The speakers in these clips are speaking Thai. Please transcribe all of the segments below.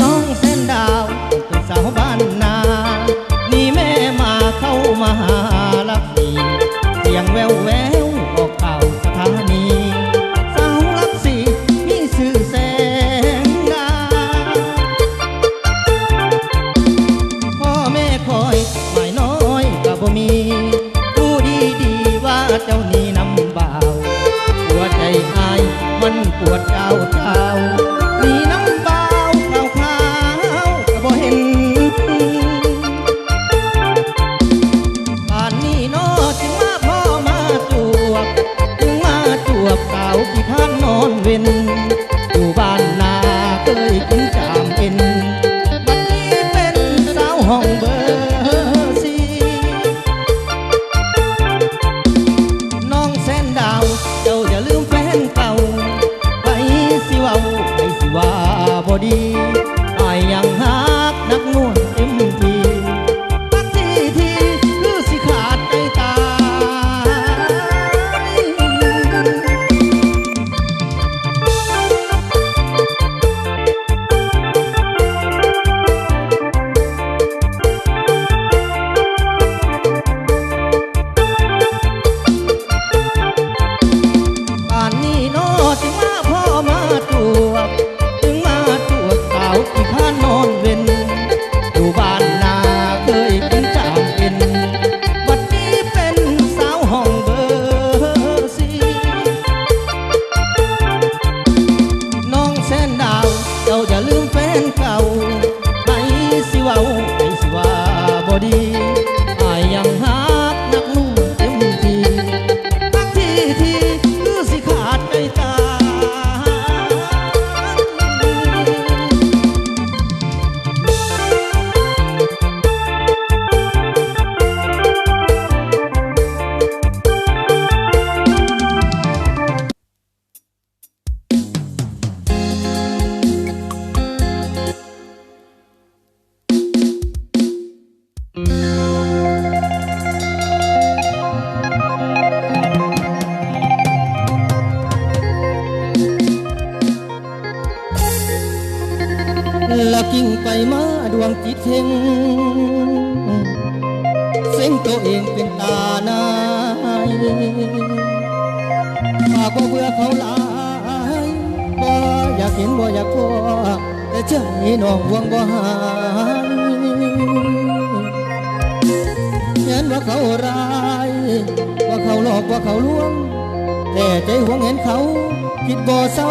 น้องเส้นดาวเป็นสาวบ้านนานี่แม่มาเข้ามาหาลักดีเสียงแววแวว กี่พันนอนเวน อ กิ่งไปมาดวงจิตเพ่งเส้งตัวเองเป็นตาหนายปากว่าเบื่อเขาหลายบ่อยากเห็นบ่อยากพอแต่ใจน้องห่วงบ่หายยันว่าเขาร้ายว่าเขาหลอกว่าเขาลวง แต่ใจหวงเห็นเขาคิดบ่เศร้า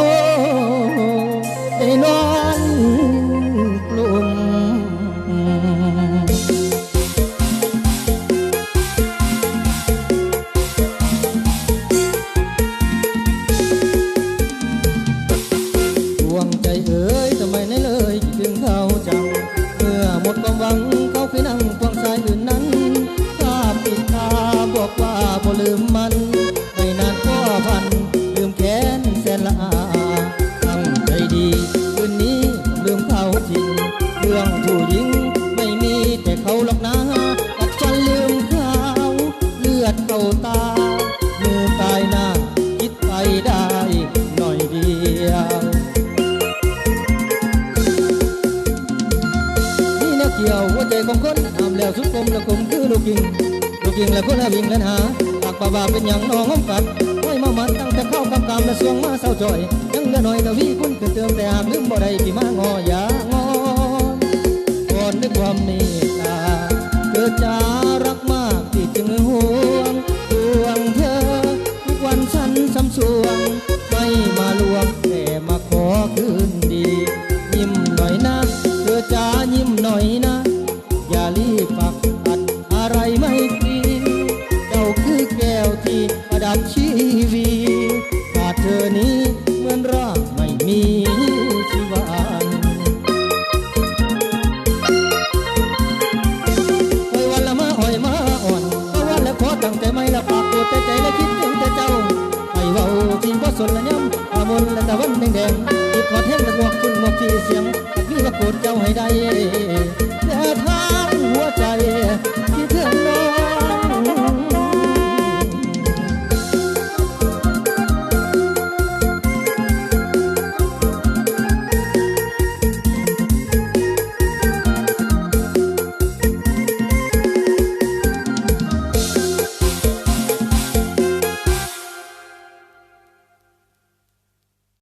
แล้วสุดกลมและกลมคือลูกยิงลูกยิงและคนละวิ่งและหาปากป่าบาเป็นอย่างน้องอ้อมกัดห้อยมามันตั้งแต่เข้ากำกำและสวงมาเศร้าจ่อยยังเหลือหน่อยแต่วีคุณคือเติมแต่หามลืมบ่ได้ที่มางออย่างอนก่อนด้วยความเมตตาเกิดจารักมากที่จึงห่วงห่วงเธอทุกวันฉันซ้ำสวงไม่มาลวง ดชีวีขาดเธอนี้เหมือนรากไม่มีชีวันไอ้วันละมาอ้อยมาอ่อนไอ้วันละขอตั้งแต่ไม่ละปากปวดแต่ใจละคิดถึงแต่เจ้าไอ้เว้าจริงก็สนละย่ำอามนละตะวันแดงๆอีกขอดแห้งละหมวกคุณหมวกสีเสียงพี่ละโกรธเจ้าให้ได้แต่ทางหัวใจคิดถึง